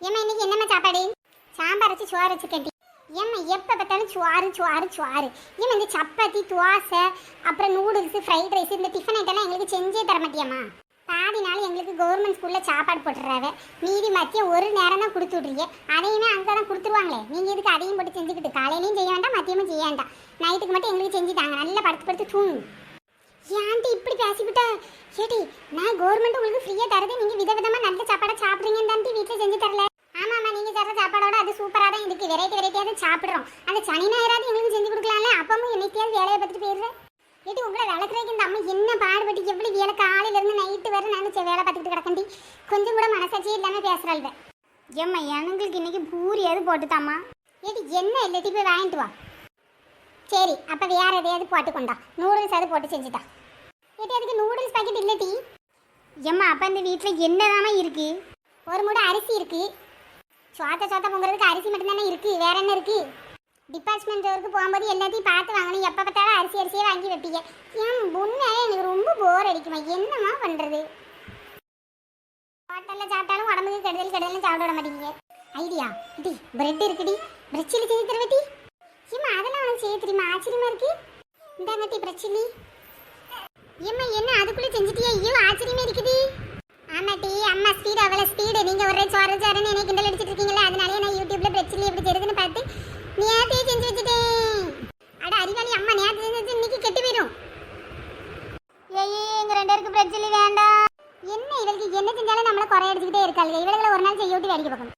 ஏம்மா இன்னைக்கு என்னம்மா சாப்பாடு? சாம்பார் வச்சு சோறு வச்சு கட்டி ஏம்மா எப்போ பார்த்தாலும் சுவாறு சுவாறு சுவாறு ஏம்மா இந்த சப்பாத்தி துவாசை அப்புறம் நூடுல்ஸ் ஃப்ரைட் ரைஸ் இந்த டிஃபன் ஐட்டம்லாம் எங்களுக்கு செஞ்சே தர மாட்டியாம்மா. பாதி நாள் எங்களுக்கு கவர்மெண்ட் ஸ்கூலில் சாப்பாடு போட்டுறாவ. மீதி மத்தியம் ஒரு நேரம் தான் கொடுத்து விட்றீங்க அதையுமே அங்கே தான் கொடுத்துருவாங்களே. நீங்கள் இதுக்கு அதையும் போட்டு செஞ்சுக்கிட்டு காலையிலையும் செய்ய வேண்டாம் மதியமும் செய்ய வேண்டாம். நைட்டுக்கு மட்டும் எங்களுக்கு செஞ்சு தாங்க. நல்லா படுத்து படுத்து தூங்கு. ஏன்ட்டு இப்படி பேசிவிட்டா ஏடி நான் கவர்மெண்ட் உங்களுக்கு ஃப்ரீயாக தரது நீங்கள் விதவிதமாக நல்ல சாப்பாடாக சாப்பிட்றீங்கன்னு தான் வீட்டில் செஞ்சு தரல ஆமாம்மா நீங்கள் தர சாப்பாடோட அது இன்னைக்கு வெரைட்டி வெரைட்டியாக சாப்பிட்றோம். அந்த சனி ஞாயிறாவது எங்களுக்கு செஞ்சு கொடுக்கலாம்ல? அப்பவும் என்னைக்கையாவது வேலையை பார்த்துட்டு போயிடுறேன். ஏடி உங்களை விளக்குறதுக்கு இந்த அம்மா என்ன பாடுபட்டு எப்படி வேலை காலையில இருந்து நைட்டு வரை நினைச்ச வேலை பார்த்துக்கிட்டு கிடக்கண்டி. கொஞ்சம் கூட மனசாட்சி இல்லாமல் பேசுகிறாள் ஏம்மா எங்களுக்கு இன்னைக்கு பூரியாவது போட்டுத்தாம்மா ஏடி என்ன இல்லாட்டி போய் வாங்கிட்டு வா. சரி அப்போ வேற எதையாவது போட்டு கொண்டா. நூடுல்ஸ் அது போட்டு செஞ்சுட்டா ஏடி அதுக்கு நூடுல்ஸ் பாக்கெட் இல்லாட்டி. ஏம்மா அப்போ இந்த வீட்டில் என்னதாம்மா இருக்கு? ஒரு மூடை அரிசி இருக்கு. சோத்த சோத்த பொங்குறதுக்கு அரிசி மட்டும்தானே இருக்கு. வேற என்ன இருக்கு? டிபார்ட்மெண்ட் ஸ்டோருக்கு போகும்போது எல்லாத்தையும் பார்த்து வாங்கணும். எப்போ பார்த்தாலும் அரிசி அரிசியே வாங்கி வைப்பீங்க. ஏன் உண்மையாக எனக்கு ரொம்ப போர் அடிக்குமா? என்னம்மா பண்ணுறது ஹோட்டலில் சாப்பிட்டாலும் உடம்புக்கு கெடுதல் கெடுதல் சாப்பிட விட மாட்டீங்க. ஐடியா. டி பிரெட் இருக்குடி. பிரெட் சில்லி செய்து தருவட்டி ஏம்மா அதெல்லாம் உனக்கு செய்ய தெரியுமா? ஆச்சரியமா இருக்கு. இந்தாங்க டி பிரெட் சில்லி ஏம்மா என்ன அதுக்குள்ளே செஞ்சுட்டியா? ஐயோ ஆச்சரியமா இருக்குது. ஒரே சோர சோரன்னு என்னை கிண்டல் அடிச்சிட்டு இருக்கீங்களா அதனாலே நான் யூடியூப்ல பிரச்சனை எப்படி தெரியுதுன்னு பார்த்து நேரத்தையே செஞ்சு வச்சுட்டேன். அட அறிவாளி அம்மா நேரத்தை செஞ்சு வச்சு இன்னைக்கு கெட்டு போயிடும் ஏய் எங்க ரெண்டருக்கு பிரச்சனை வேண்டாம். என்ன இவளுக்கு என்ன செஞ்சாலும் நம்மள குறை அடிச்சுக்கிட்டே இருக்காளுங்க. இவளுகளை ஒரு நாள் செய்ய விட்டு பார்க்கணும்.